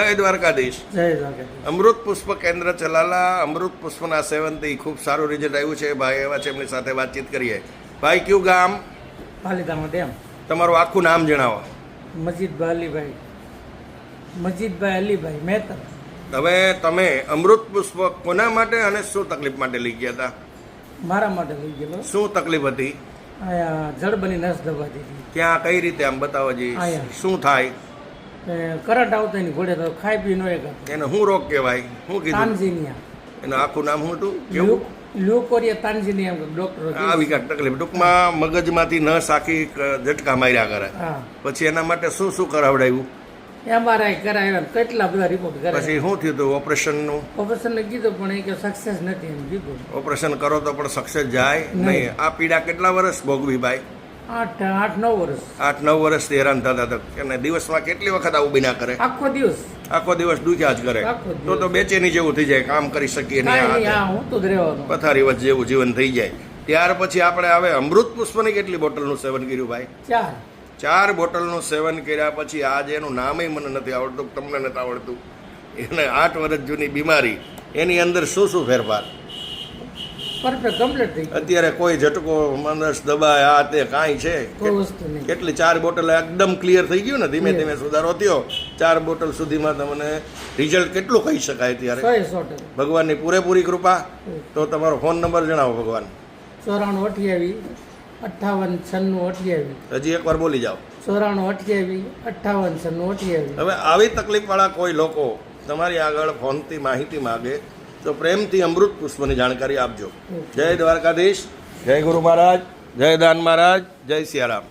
જય દ્વારકાધીશ. અમૃત પુષ્પ કેન્દ્ર ચલાલા અમૃત પુષ્પના સેવનથી ખૂબ સારું રિઝલ્ટ આવ્યું છે. ભાઈ એવા છે એમની સાથે વાતચીત કરીએ. ભાઈ કયું ગામ? પાલીતાણા ડેમ તમારું આખું નામ જણાવો. મજીદભાઈ અલીભાઈ. મજીદભાઈ અલીભાઈ મહેતા. હવે તમે અમૃત પુષ્પ કોના માટે અને શું તકલીફ માટે લઈ ગયા હતા? મારા માટે લઈ ગયેલો. શું તકલીફ હતી? જળબની નસ દબાતી હતી. ત્યાં કઈ રીતે આમ બતાવો જી? શું થાય? કરંટ આવતો એની ઘોડે તો ખાઈ પી નો એક એને શું રોગ કહેવાય? શું કીધું? તાનજીનિયા. એનું આખું નામ શું હતું? કેવું? લ્યુકોરિયા તાનજીનિયા ડોક્ટર આ વિકાસ તકલીફ. ટૂંકમાં મગજમાંથી ન સાખી ઝટકા માર્યા કરે. પછી એના માટે શું શું કરાવડાવ્યું? એમઆરઆઈ કરાવ્યા કેટલા બધા રિપોર્ટ કરાવ્યા પછી શું થયું હતું? ઓપરેશનનું? ઓપરેશનને કીધું પણ એ કે સક્સેસ નથી એમ કીધું. ઓપરેશન કરો તો પણ સક્સેસ જાય. નહીં. આ પીડા કેટલા વર્ષ ભોગવી ભાઈ? આઠ આઠ નવ વર્ષ. આઠ નવ વર્ષથી હેરાન થતા હતા. અને દિવસમાં કેટલી વખત આવું બિના કરે? આખો દિવસ. આખો દિવસ દુખ્યા જ કરે. તો તો બેચેની જેવું થઈ જાય. કામ કરી શકીએ નહીં પથારી વચ્ચે જેવું જીવન થઈ જાય. ત્યાર પછી આપણે હવે અમૃત પુષ્પની કેટલી બોટલનું સેવન કર્યું ભાઈ? ચાર. ચાર બોટલનું સેવન કર્યા પછી આજે એનું નામય મને નથી આવડતું તમને નથી આવડતું. એને આઠ વર્ષ જૂની બીમારી એની અંદર શું શું ફેરફાર? પરફેક્ટ કમ્પ્લીટ થઈ અત્યારે કોઈ ઝટકો મનસ દબાય આ તે કાંઈ છે? કોઈ વસ્તુ નહીં. કેટલી ચાર બોટલ એકદમ ક્લિયર થઈ ગયું ને ધીમે ધીમે સુધારો થયો. ચાર બોટલ સુધીમાં તમને રિઝલ્ટ કેટલું કહી શકાય ત્યારે ભગવાનની પૂરેપૂરી કૃપા. તો તમારો ફોન નંબર જણાવો ભગવાન. ચોરાણું અઠ્યાવીસ અઠ્ઠાવન છન્નું અઠ્યાવીસ હજી એકવાર બોલી જાઓ. ચોરાણું અઠ્યાવીસ અઠ્ઠાવન છન્નું અઠ્યાવીસ હવે આવી તકલીફવાળા કોઈ લોકો તમારી આગળ ફોનથી માહિતી માગે તો પ્રેમથી અમૃત પુષ્પની જાણકારી આપજો. જય દ્વારકાધીશ. જય ગુરુ મહારાજ. જય દાન મહારાજ. જય સિયારામ.